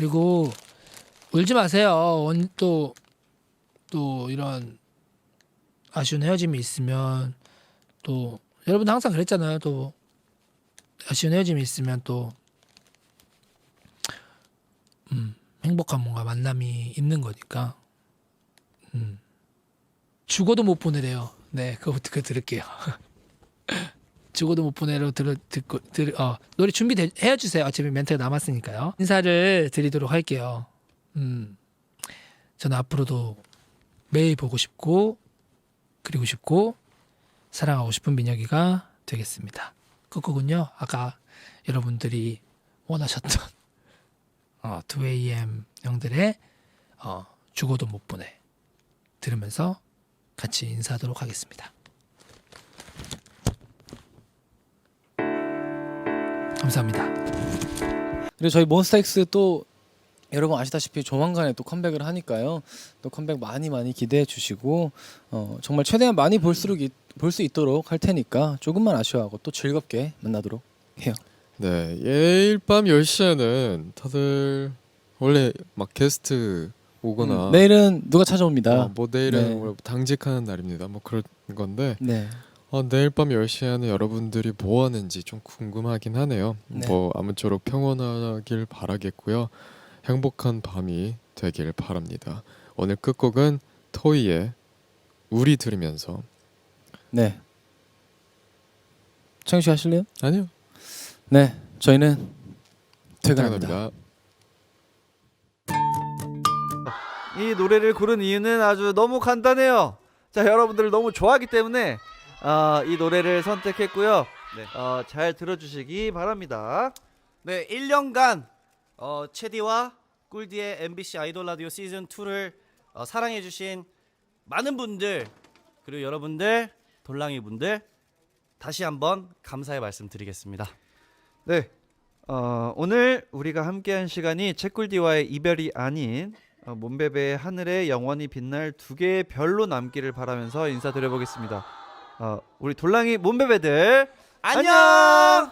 그리고 울지 마세요. 또, 또 이런 아쉬운 헤어짐이 있으면 또 여러분 항상 그랬잖아요. 또 아쉬운 헤어짐이 있으면 또 음, 행복한 뭔가 만남이 있는 거니까 음, 죽어도 못 보내래요. 네, 그거부터 그 들을게요. 죽어도 못 보내로 들 듣고 들 어, 노래 준비 해 주세요. 어차피 멘트가 남았으니까요. 인사를 드리도록 할게요. 음. 저는 앞으로도 매일 보고 싶고 그리고 싶고 사랑하고 싶은 민혁이가 되겠습니다. 끝곡은요. 아까 여러분들이 원하셨던 어, 2AM 형들의 어, 죽어도 못 보내 들으면서 같이 인사하도록 하겠습니다. 감사합니다. 그리고 저희 몬스타엑스 또 여러분 아시다시피 조만간에 또 컴백을 하니까요. 또 컴백 많이 많이 기대해 주시고 어, 정말 최대한 많이 볼수록 볼 수 있도록 할 테니까 조금만 아쉬워하고 또 즐겁게 만나도록 해요. 네, 내일 밤 10시에는 다들 원래 막 게스트 오거나 음, 내일은 누가 찾아옵니다. 어, 뭐 내일은 네. 뭐 당직하는 날입니다. 뭐 그런 건데 네. 어, 내일 밤 10시 에는 여러분들이 뭐 하는지 좀 궁금하긴 하네요. 네. 뭐 아무쪼록 평온하길 바라겠고요. 행복한 밤이 되길 바랍니다. 오늘 끝곡은 토이의 우리 들으면서 네. 창희 씨 하실래요? 아니요. 네. 저희는 퇴근합니다. 퇴근합니다. 이 노래를 고른 이유는 아주 너무 간단해요. 자, 여러분들을 너무 좋아하기 때문에 어, 이 노래를 선택했고요. 네. 어, 잘 들어주시기 바랍니다. 네, 1년간 어, 체디와 꿀디의 MBC 아이돌 라디오 시즌 2를 어, 사랑해 주신 많은 분들 그리고 여러분들 돌랑이 분들 다시 한번 감사의 말씀드리겠습니다. 네, 어, 오늘 우리가 함께한 시간이 채꿀디와의 이별이 아닌 어, 몬베베의 하늘에 영원히 빛날 두 개의 별로 남기를 바라면서 인사드려보겠습니다. 어, 우리 돌랑이 몬베베들 안녕!